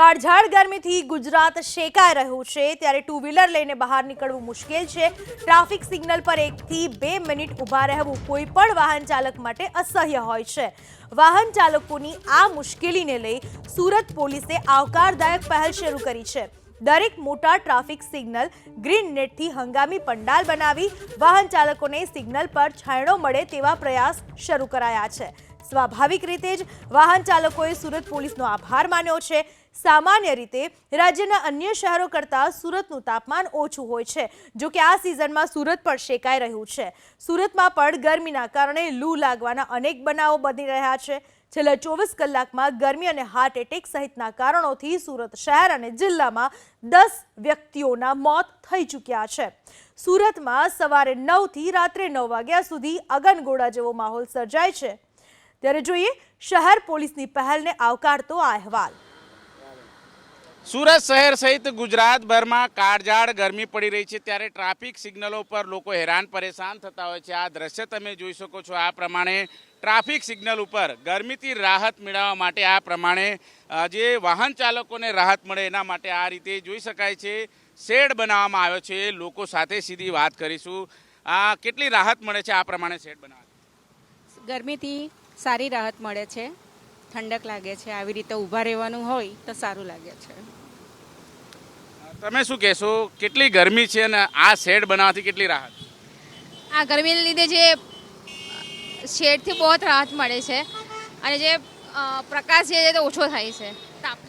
કાળઝાળ ગરમીથી ગુજરાત શેકાઈ રહ્યું છે. ત્યારે ટુ વ્હીલર લઈને બહાર નીકળવું મુશ્કેલ છે. ટ્રાફિક સિગ્નલ પર એકથી બે મિનિટ ઊભા રહેવું કોઈ પણ વાહન ચાલક માટે અસહ્ય હોય છે. વાહન ચાલકોની આ મુશ્કેલીને લઈ સુરત પોલીસે આવકારદાયક પહેલ શરૂ કરી છે. દરેક મોટા ટ્રાફિક સિગ્નલ ગ્રીન નેટથી હંગામી પંડાલ બનાવી વાહન ચાલકોને સિગ્નલ પર છાંયડો મળે તેવા પ્રયાસ શરૂ કરાયા છે. સ્વાભાવિક રીતે જ વાહન ચાલકોએ સુરત પોલીસનો આભાર માન્યો છે. સામાન્ય રીતે રાજ્યના અન્ય શહેરો કરતાં સુરતનું તાપમાન ઓછું હોય છે. જો કે આ સિઝનમાં સુરત પણ શેકાઈ રહ્યું છે. સુરતમાં પણ ગરમીના કારણે લૂ લાગવાના અનેક બનાવો બની રહ્યા છે. છેલ્લા ચોવીસ કલાકમાં ગરમી અને હાર્ટ એટેક સહિતના કારણોથી સુરત શહેર અને જિલ્લામાં દસ વ્યક્તિઓના મોત થઈ ચૂક્યા છે. સુરતમાં સવારે નવથી રાત્રે નવ વાગ્યા સુધી અગનગોળા જેવો માહોલ સર્જાય છે. ત્યારે જોઈએ, શહેર પોલીસની પહેલને આવકારતો આ અહેવાલ. સુરત શહેર સહિત ગુજરાતભરમાં કાળઝાળ ગરમી પડી રહી છે. ત્યારે ટ્રાફિક સિગ્નલો પર લોકો હેરાન પરેશાન થતા હોય છે. આ દ્રશ્ય તમે જોઈ શકો છો. આ પ્રમાણે ટ્રાફિક સિગ્નલ ઉપર ગરમીથી રાહત મેળવવા માટે આ પ્રમાણે જે વાહન ચાલકોને રાહત મળે એના માટે આ રીતે જોઈ શકાય છે. શેડ બનાવવામાં આવ્યો છે. લોકો સાથે સીધી વાત કરીશું. આ કેટલી રાહત મળે છે? આ પ્રમાણે શેડ બનાવવા ગરમીથી સારી રાહત મળે છે. ઠંડક લાગે છે આવી રીતે ઊભા રહેવાનું હોય તો સારું લાગે છે. તમે શું કહેશો? કેટલી ગરમી છે અને આ શેડ બનાવવાથી કેટલી રાહત? આ ગરમીને લીધે જે શેડથી બહુ રાહત મળે છે અને જે પ્રકાશ છે તે ઓછો થાય છે.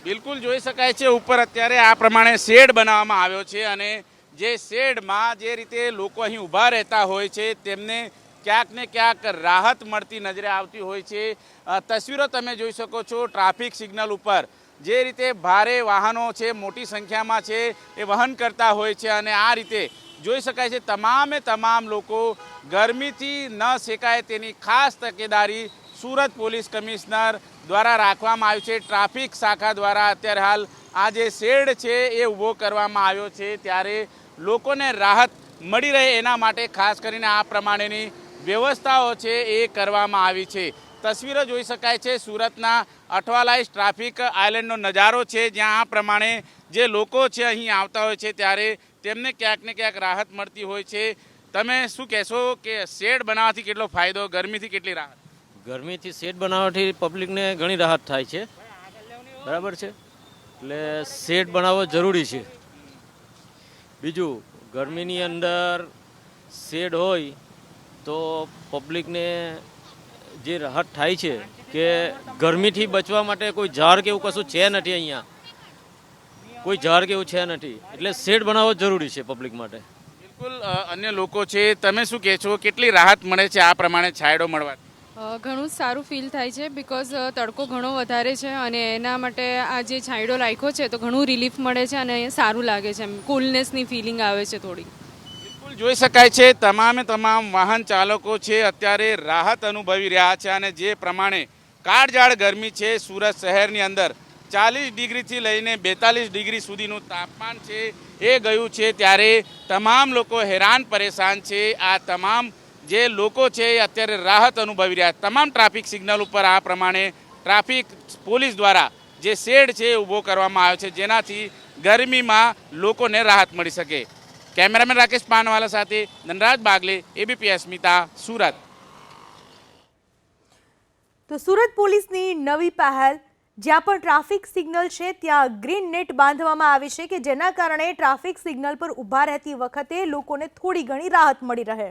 બિલકુલ જોઈ શકાય છે ઉપર અત્યારે આ પ્રમાણે શેડ બનાવવામાં આવ્યો છે અને જે શેડમાં જે રીતે લોકો અહીં ઊભા રહેતા હોય છે તેમને ક્યાંક ને ક્યાંક રાહત મળતી નજરે આવતી હોય છે. તસવીરો તમે જોઈ શકો છો ટ્રાફિક સિગ્નલ ઉપર. જે રીતે ભારે વાહનો છે, મોટી સંખ્યામાં છે, એ વહન કરતા હોય છે અને આ રીતે જોઈ શકાય છે તમામે તમામ લોકો ગરમીથી ન શેકાય તેની ખાસ તકેદારી સુરત પોલીસ કમિશનર દ્વારા રાખવામાં આવ્યું છે. ટ્રાફિક શાખા દ્વારા અત્યારે હાલ આ જે શેડ છે એ ઊભો કરવામાં આવ્યો છે. ત્યારે લોકોને રાહત મળી રહે એના માટે ખાસ કરીને આ પ્રમાણેની વ્યવસ્થાઓ છે એ કરવામાં આવી છે. તસવીરો જોઈ શકાય છે, સુરતના અઠવાલાઈસ ટ્રાફિક આઇલેન્ડનો નજારો છે, જ્યાં આ પ્રમાણે જે લોકો છે અહીં આવતા હોય છે, ત્યારે તેમને ક્યાંક ને ક્યાંક રાહત મળતી હોય છે. તમે શું કહેશો કે શેડ બનાવવાથી કેટલો ફાયદો, ગરમીથી કેટલી રાહત? ગરમીથી શેડ બનાવવાથી પબ્લિકને ઘણી રાહત થાય છે. બરાબર છે? એટલે શેડ બનાવવો જરૂરી છે. બીજું, ગરમીની અંદર શેડ હોય તો પબ્લિકને જે રાહત થાય છે કે ગરમીથી બચવા માટે કોઈ ઝાડ કે એવું કશું છે નથી અહીંયા. કોઈ ઝાડ કે એવું છે નથી. એટલે શેડ બનાવવો જરૂરી છે પબ્લિક માટે. બિલકુલ અન્ય લોકો છે તમે શું કહે છો? કેટલી રાહત મળે છે આ પ્રમાણે છાંયડો મળવા? ઘણું સારું ફીલ થાય છે બિકોઝ તડકો ઘણો વધારે છે અને એના માટે આ જે છાંયડો રાખ્યો છે તો ઘણું રિલીફ મળે છે અને સારું લાગે છે એમ. કુલનેસની ફિલિંગ આવે છે થોડી. જોઈ શકાય છે, તમામે તમામ વાહન ચાલકો છે, અત્યારે રાહત અનુભવી રહ્યા છે અને જે પ્રમાણે કાળજાળ ગરમી છે, સુરત શહેરની અંદર ચાલીસ ડિગ્રીથી લઈને બેતાલીસ ડિગ્રી સુધીનું તાપમાન છે, એ ગયું છે, ત્યારે તમામ લોકો હેરાન પરેશાન છે, આ તમામ જે લોકો છે એ અત્યારે રાહત અનુભવી રહ્યા. તમામ ટ્રાફિક સિગ્નલ ઉપર આ પ્રમાણે ટ્રાફિક પોલીસ દ્વારા જે શેડ છે એ ઊભો કરવામાં આવ્યો છે, જેનાથી ગરમીમાં લોકોને રાહત મળી શકે. કેમેરામેન રાકેશ પાનવાલા સાથે ધનરાજ બાગલે એબીપી અસ્મિતા સુરત. તો સુરત પોલીસની નવી પહેલ, જ્યાં પણ ટ્રાફિક સિગ્નલ છે, ત્યાં ગ્રીન નેટ બાંધવામાં આવી છે કે જેના કારણે ટ્રાફિક સિગ્નલ પર ઊભા રહેતી વખતે લોકોને થોડી ઘણી રાહત મળી રહે.